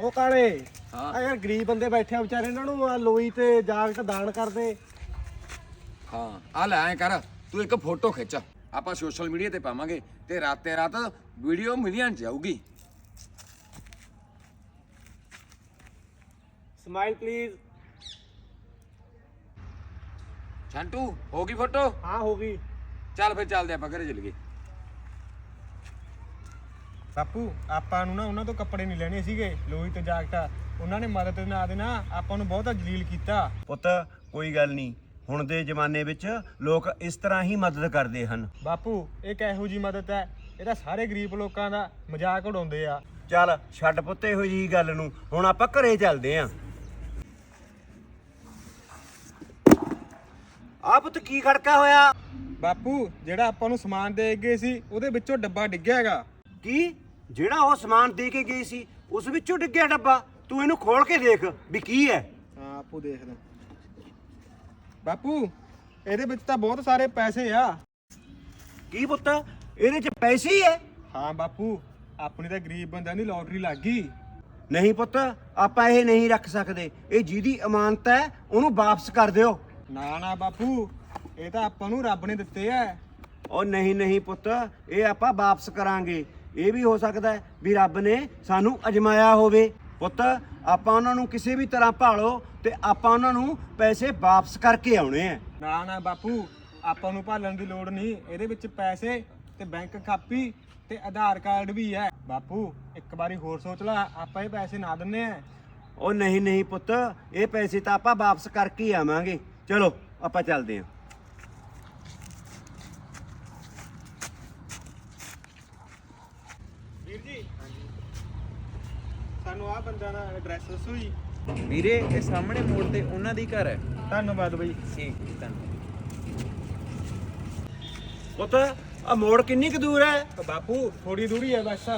ਉਹ ਕਾਲੇ ਹਾਂ। ਆ ਯਾਰ ਗਰੀਬ ਬੰਦੇ ਬੈਠੇ ਆ ਵਿਚਾਰੇ ਇਹਨਾਂ ਨੂੰ ਲੋਈ ਤੇ ਜਾਗਟ ਦਾਨ ਕਰਦੇ ਹਾਂ ਆ ਲੈ ਐ ਕਰ ਤੂੰ ਇੱਕ ਫੋਟੋ ਖਿੱਚ। ਆਪਾਂ ਸੋਸ਼ਲ ਮੀਡੀਆ ਤੇ ਪਾਵਾਂਗੇ ਤੇ ਰਾਤੇ ਰਾਤ ਵੀਡੀਓ ਮਿਲੀਅਨ ਚ ਜਾਊਗੀ। ਸਮਾਈਲ ਪਲੀਜ਼ ਛੰਟੂ ਹੋ ਗਈ ਫੋਟੋ? ਹਾਂ ਹੋ ਗਈ। ਚੱਲ ਫਿਰ ਚੱਲਦੇ ਆਪਾਂ ਘਰੇ ਚੱਲੀਏ। ਬਾਪੂ ਆਪਾਂ ਨੂੰ ਨਾ ਉਹਨਾਂ ਤੋਂ ਕੱਪੜੇ ਨਹੀਂ ਲੈਣੇ ਸੀਗੇ ਲੋਈ ਤੇ ਜਾਗਟਾ ਉਹਨਾਂ ਨੇ ਮਦਦ ਨਾ ਦੇਣਾ ਆਪਾਂ ਨੂੰ ਬਹੁਤ ਜਲੀਲ ਕੀਤਾ। ਪੁੱਤ ਕੋਈ ਗੱਲ ਨਹੀਂ। ਹੁਣ ਦੇ ਜ਼ਮਾਨੇ ਵਿੱਚ ਲੋਕ ਇਸ ਤਰ੍ਹਾਂ ਹੀ ਮਦਦ ਕਰਦੇ ਹਨ। ਬਾਪੂ ਇਹ ਕਿਹੋ ਜੀ ਮਦਦ ਹੈ ਇਹ ਤਾਂ ਸਾਰੇ ਗਰੀਬ ਲੋਕਾਂ ਦਾ ਮਜ਼ਾਕ ਉਡਾਉਂਦੇ ਆ। ਚੱਲ ਛੱਡ ਪੁੱਤ ਇਹੋ ਜੀ ਗੱਲ ਨੂੰ। ਹੁਣ ਆਪਾਂ ਘਰੇ ਚੱਲਦੇ ਆਂ। ਆ ਪੁੱਤ ਕੀ ਖੜਕਾ ਹੋਇਆ? ਬਾਪੂ ਜਿਹੜਾ ਆਪਾਂ ਨੂੰ ਸਮਾਨ ਦੇ ਗਏ ਸੀ ਉਹਦੇ ਵਿੱਚੋਂ ਡੱਬਾ ਡਿੱਗਿਆ ਹੈਗਾ। ਕੀ? ਜਿਹੜਾ ਉਹ ਸਮਾਨ ਦੇ ਕੇ ਗਈ ਸੀ ਉਸ ਵਿੱਚੋਂ ਡਿੱਗਿਆ ਡੱਬਾ। ਤੂੰ ਇਹਨੂੰ ਖੋਲ ਕੇ ਦੇਖ ਵੀ ਕੀ ਹੈ। ਹਾਂ ਆਪੂ ਦੇਖਦਾ ਬਾਪੂ ਇਹਦੇ ਵਿੱਚ ਤਾਂ ਬਹੁਤ ਸਾਰੇ ਪੈਸੇ ਆ। ਕੀ ਪੁੱਤ? ਇਹਦੇ 'ਚ ਪੈਸੇ ਹੀ ਹੈ? ਹਾਂ ਬਾਪੂ ਆਪਣੀ ਤਾਂ ਗਰੀਬ ਬੰਦਿਆਂ ਦੀ ਲੋਟਰੀ ਲੱਗ ਗਈ। ਨਹੀਂ ਪੁੱਤ ਆਪਾਂ ਇਹ ਨਹੀਂ ਰੱਖ ਸਕਦੇ। ਇਹ ਜਿਹਦੀ ਅਮਾਨਤ ਹੈ ਉਹਨੂੰ ਵਾਪਸ ਕਰ ਦਿਓ। ਨਾ ਨਾ ਬਾਪੂ ਇਹ ਤਾਂ ਆਪਾਂ ਨੂੰ ਰੱਬ ਨੇ ਦਿੱਤੇ ਐ ਉਹ ਨਹੀਂ ਨਹੀਂ ਪੁੱਤ ਇਹ ਆਪਾਂ ਵਾਪਸ ਕਰਾਂਗੇ। ਇਹ ਵੀ ਹੋ ਸਕਦਾ ਹੈ ਵੀ ਰੱਬ ਨੇ ਸਾਨੂੰ ਅਜਮਾਇਆ ਹੋਵੇ। ਪੁੱਤ ਆਪਾਂ ਉਹਨਾਂ ਨੂੰ ਕਿਸੇ ਵੀ ਤਰ੍ਹਾਂ ਭਾਲੋ ਤੇ ਆਪਾਂ ਉਹਨਾਂ ਨੂੰ ਪੈਸੇ ਵਾਪਸ ਕਰਕੇ ਆਉਣੇ ਆ ਨਾ ਨਾ ਬਾਪੂ ਆਪਾਂ ਨੂੰ ਭਾਲਣ ਦੀ ਲੋੜ ਨਹੀਂ। ਇਹਦੇ ਵਿੱਚ ਪੈਸੇ ਤੇ ਬੈਂਕ ਕਾਪੀ ਤੇ ਆਧਾਰ ਕਾਰਡ ਵੀ ਹੈ। ਬਾਪੂ ਇੱਕ ਵਾਰੀ ਹੋਰ ਸੋਚ ਲੈ ਆਪਾਂ ਇਹ ਪੈਸੇ ਨਾ ਦਿੰਨੇ ਆ। ਉਹ ਨਹੀਂ ਨਹੀਂ ਪੁੱਤ ਇਹ ਪੈਸੇ ਤਾਂ ਆਪਾਂ ਵਾਪਸ ਕਰਕੇ ਹੀ ਆਵਾਂਗੇ। ਚਲੋ ਆਪਾਂ ਚੱਲਦੇ ਹਾਂ ਵੀਰ ਜੀ ਸਾਨੂੰ ਆ ਬੰਦਿਆਂ ਦਾ ਐਡਰੈਸ ਦੱਸੋ ਜੀ। ਵੀਰੇ ਇਹ ਸਾਹਮਣੇ ਮੋੜ ਤੇ ਉਹਨਾਂ ਦੀ ਘਰ ਹੈ। ਧੰਨਵਾਦ ਬਈ। ਠੀਕ ਧੰਨਵਾਦ। ਪੁੱਤ ਆ ਮੋੜ ਕਿੰਨੀ ਕੁ ਦੂਰ ਹੈ? ਬਾਪੂ ਥੋੜੀ ਦੂਰੀ ਹੈ ਬਸ।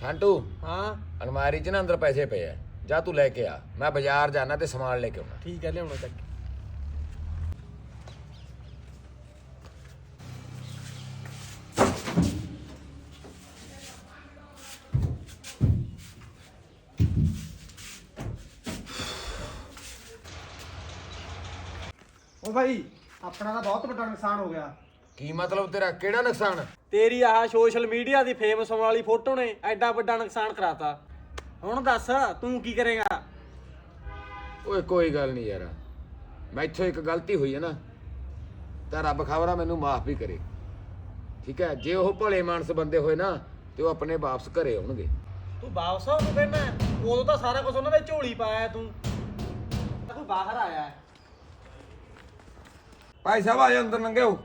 ਛੰਟੂ ਹਾਂ। ਅਲਮਾਰੀ 'ਚ ਨਾ ਅੰਦਰ ਪੈਸੇ ਪਏ ਆ। ਜਾ ਤੂੰ ਲੈ ਕੇ ਆ। ਮੈਂ ਬਾਜ਼ਾਰ ਜਾਣਾ ਤੇ ਸਮਾਨ ਲੈ ਕੇ ਆਉਣਾ। ਠੀਕ ਹੈ ਲਿਆਉਣਾ ਚੱਕ ਉਹ ਭਾਈ ਆਪਣਾ ਤਾਂ ਬਹੁਤ ਵੱਡਾ ਨੁਕਸਾਨ ਹੋ ਗਿਆ। ਕੀ ਮਤਲਬ ਤੇਰਾ? ਕਿਹੜਾ ਨੁਕਸਾਨ? ਤੇਰੀ ਆਹ ਸੋਸ਼ਲ ਮੀਡੀਆ ਦੀ ਫੇਮਸ ਹੋਣ ਵਾਲੀ ਫੋਟੋ ਨੇ ਐਡਾ ਵੱਡਾ ਨੁਕਸਾਨ ਕਰਾਤਾ। ਹੁਣ ਦੱਸ ਤੂੰ ਕੀ ਕਰੇਗਾ? ਓਏ ਕੋਈ ਗੱਲ ਨਹੀਂ ਯਾਰ। ਮੈਥੋਂ ਇੱਕ ਗਲਤੀ ਹੋਈ ਹੈ ਨਾ ਤਾਂ ਰੱਬ ਖਬਰਾ ਮੈਨੂੰ ਮਾਫ ਵੀ ਕਰੇ। ਠੀਕ ਹੈ? ਜੇ ਉਹ ਭਲੇ ਮਾਨਸ ਬੰਦੇ ਹੋਏ ਨਾ ਤੇ ਉਹ ਆਪਣੇ ਵਾਪਸ ਘਰੇ ਆਉਣਗੇ। ਤੂੰ ਵਾਪਸ ਆਉਂ ਤੂੰ ਕਹਿੰਦਾ ਉਦੋਂ ਤਾਂ ਸਾਰਾ ਕੁਝ ਉਹਨਾਂ ਦੇ ਝੋਲੀ ਪਾਇਆ ਤੂੰ। ਤੂੰ ਬਾਹਰ ਆਇਆ ਹੈ। ਭਾਈ ਸਾਹਿਬ ਆ ਜਾ ਅੰਦਰ ਲੰਘਿਓ।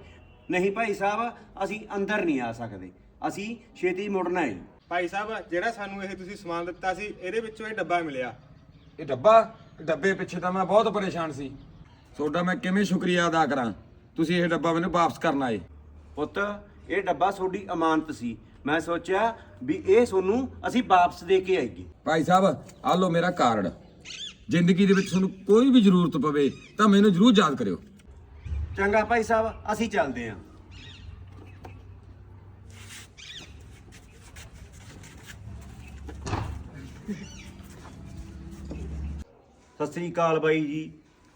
ਨਹੀਂ ਭਾਈ ਸਾਹਿਬ ਅਸੀਂ ਅੰਦਰ ਨਹੀਂ ਆ ਸਕਦੇ। ਅਸੀਂ ਛੇਤੀ ਮੁੜਨਾ ਹੈ ਭਾਈ ਸਾਹਿਬ ਜਿਹੜਾ ਸਾਨੂੰ ਇਹ ਤੁਸੀਂ ਸਮਾਨ ਦਿੱਤਾ ਸੀ ਇਹਦੇ ਵਿੱਚੋਂ ਇਹ ਡੱਬਾ ਮਿਲਿਆ। ਇਹ ਡੱਬਾ? ਡੱਬੇ ਪਿੱਛੇ ਤਾਂ ਮੈਂ ਬਹੁਤ ਪਰੇਸ਼ਾਨ ਸੀ। ਤੁਹਾਡਾ ਮੈਂ ਕਿਵੇਂ ਸ਼ੁਕਰੀਆ ਅਦਾ ਕਰਾਂ? ਤੁਸੀਂ ਇਹ ਡੱਬਾ ਮੈਨੂੰ ਵਾਪਸ ਕਰਨ ਆਏ ਪੁੱਤ ਇਹ ਡੱਬਾ ਤੁਹਾਡੀ ਅਮਾਨਤ ਸੀ। ਮੈਂ ਸੋਚਿਆ ਵੀ ਇਹ ਤੁਹਾਨੂੰ ਅਸੀਂ ਵਾਪਸ ਦੇ ਕੇ ਆਈਏ। ਭਾਈ ਸਾਹਿਬ ਆ ਲਓ ਮੇਰਾ ਕਾਰਡ। ਜ਼ਿੰਦਗੀ ਦੇ ਵਿੱਚ ਤੁਹਾਨੂੰ ਕੋਈ ਵੀ ਜ਼ਰੂਰਤ ਪਵੇ ਤਾਂ ਮੈਨੂੰ ਜ਼ਰੂਰ ਯਾਦ ਕਰਿਓ। ਚੰਗਾ ਭਾਈ ਸਾਹਿਬ, ਅਸੀਂ ਚੱਲਦੇ ਹਾਂ ਸਤਿ ਸ੍ਰੀ ਅਕਾਲ ਬਾਈ ਜੀ।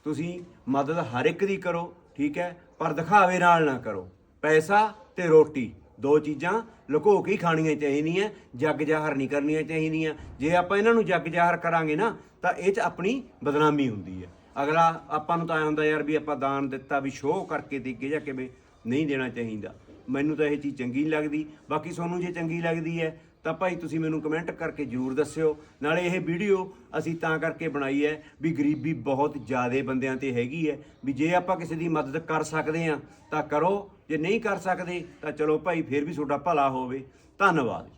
ਤੁਸੀਂ ਮਦਦ ਹਰ ਇੱਕ ਦੀ ਕਰੋ, ਠੀਕ ਹੈ? ਪਰ ਦਿਖਾਵੇ ਨਾਲ ਨਾ ਕਰੋ। ਪੈਸਾ ਤੇ ਰੋਟੀ, ਦੋ ਚੀਜ਼ਾਂ ਲੁਕੋ ਕੇ ਹੀ ਖਾਣੀਆਂ ਚਾਹੀਦੀਆਂ, ਜੱਗ ਜ਼ਾਹਰ ਨਹੀਂ ਕਰਨੀਆਂ ਚਾਹੀਦੀਆਂ। ਜੇ ਆਪਾਂ ਇਹਨਾਂ ਨੂੰ ਜੱਗ ਜ਼ਾਹਰ ਕਰਾਂਗੇ ਨਾ, ਤਾਂ ਇਹ 'ਚ ਆਪਣੀ ਬਦਨਾਮੀ ਹੁੰਦੀ ਹੈ। ਅਗਲਾ, ਆਪਾਂ ਨੂੰ ਤਾਂ ਐਂ ਹੁੰਦਾ ਯਾਰ ਵੀ ਆਪਾਂ ਦਾਨ ਦਿੱਤਾ ਵੀ ਸ਼ੋਅ ਕਰਕੇ ਦੇਗੇ ਜਾਂ ਕਿਵੇਂ? ਨਹੀਂ ਦੇਣਾ ਚਾਹੀਦਾ। ਮੈਨੂੰ ਤਾਂ ਇਹ ਚੀਜ਼ ਚੰਗੀ ਨਹੀਂ ਲੱਗਦੀ। ਬਾਕੀ ਤੁਹਾਨੂੰ ਜੇ ਚੰਗੀ ਲੱਗਦੀ ਹੈ, ਤਾਂ ਭਾਈ ਤੁਸੀਂ ਮੈਨੂੰ ਕਮੈਂਟ ਕਰਕੇ ਜਰੂਰ ਦੱਸਿਓ। ਨਾਲੇ ਇਹ ਵੀਡੀਓ ਅਸੀਂ ਤਾਂ ਕਰਕੇ ਬਣਾਈ ਹੈ ਵੀ ਗਰੀਬੀ ਬਹੁਤ ਜ਼ਿਆਦੇ ਬੰਦਿਆਂ ਤੇ ਹੈਗੀ ਹੈ। ਵੀ ਜੇ ਆਪਾਂ ਕਿਸੇ ਦੀ ਮਦਦ ਕਰ ਸਕਦੇ ਹਾਂ, ਤਾਂ ਕਰੋ। ਜੇ ਨਹੀਂ ਕਰ ਸਕਦੇ, ਤਾਂ ਚਲੋ ਭਾਈ, ਫਿਰ ਵੀ ਤੁਹਾਡਾ ਭਲਾ ਹੋਵੇ। ਧੰਨਵਾਦ